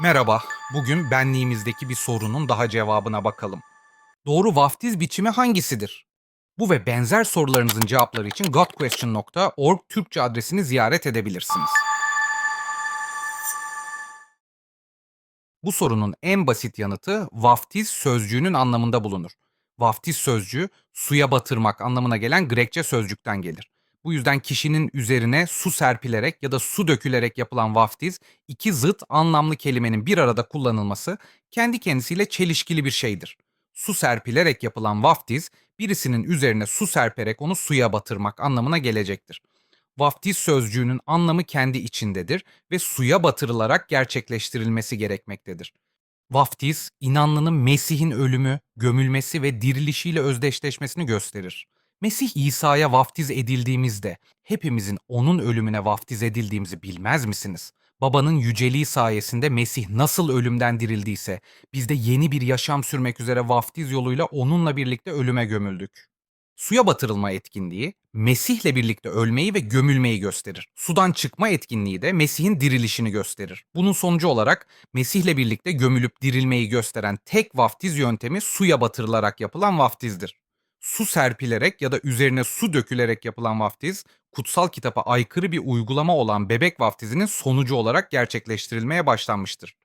Merhaba, bugün benliğimizdeki bir sorunun daha cevabına bakalım. Doğru vaftiz biçimi hangisidir? Bu ve benzer sorularınızın cevapları için godquestion.org Türkçe adresini ziyaret edebilirsiniz. Bu sorunun en basit yanıtı vaftiz sözcüğünün anlamında bulunur. Vaftiz sözcüğü suya batırmak anlamına gelen Grekçe sözcükten gelir. Bu yüzden kişinin üzerine su serpilerek ya da su dökülerek yapılan vaftiz iki zıt anlamlı kelimenin bir arada kullanılması kendi kendisiyle çelişkili bir şeydir. Su serpilerek yapılan vaftiz birisinin üzerine su serperek onu suya batırmak anlamına gelecektir. Vaftiz sözcüğünün anlamı kendi içindedir ve suya batırılarak gerçekleştirilmesi gerekmektedir. Vaftiz, inanlının Mesih'in ölümü, gömülmesi ve dirilişiyle özdeşleşmesini gösterir. Mesih İsa'ya vaftiz edildiğimizde hepimizin onun ölümüne vaftiz edildiğimizi bilmez misiniz? Babanın yüceliği sayesinde Mesih nasıl ölümden dirildiyse biz de yeni bir yaşam sürmek üzere vaftiz yoluyla onunla birlikte ölüme gömüldük. Suya batırılma etkinliği Mesih'le birlikte ölmeyi ve gömülmeyi gösterir. Sudan çıkma etkinliği de Mesih'in dirilişini gösterir. Bunun sonucu olarak Mesih'le birlikte gömülüp dirilmeyi gösteren tek vaftiz yöntemi suya batırılarak yapılan vaftizdir. Su serpilerek ya da üzerine su dökülerek yapılan vaftiz, kutsal kitaba aykırı bir uygulama olan bebek vaftizinin sonucu olarak gerçekleştirilmeye başlanmıştır.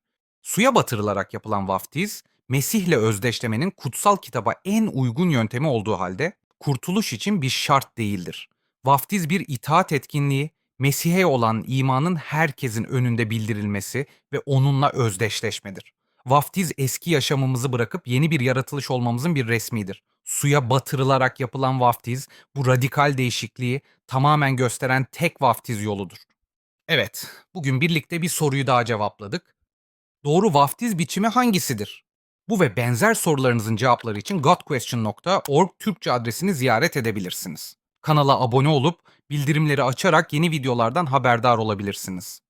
Suya batırılarak yapılan vaftiz, Mesih'le özdeşlemenin kutsal kitaba en uygun yöntemi olduğu halde kurtuluş için bir şart değildir. Vaftiz bir itaat etkinliği, Mesih'e olan imanın herkesin önünde bildirilmesi ve onunla özdeşleşmedir. Vaftiz eski yaşamımızı bırakıp yeni bir yaratılış olmamızın bir resmidir. Suya batırılarak yapılan vaftiz bu radikal değişikliği tamamen gösteren tek vaftiz yoludur. Evet, bugün birlikte bir soruyu daha cevapladık. Doğru vaftiz biçimi hangisidir? Bu ve benzer sorularınızın cevapları için godquestion.org Türkçe adresini ziyaret edebilirsiniz. Kanala abone olup bildirimleri açarak yeni videolardan haberdar olabilirsiniz.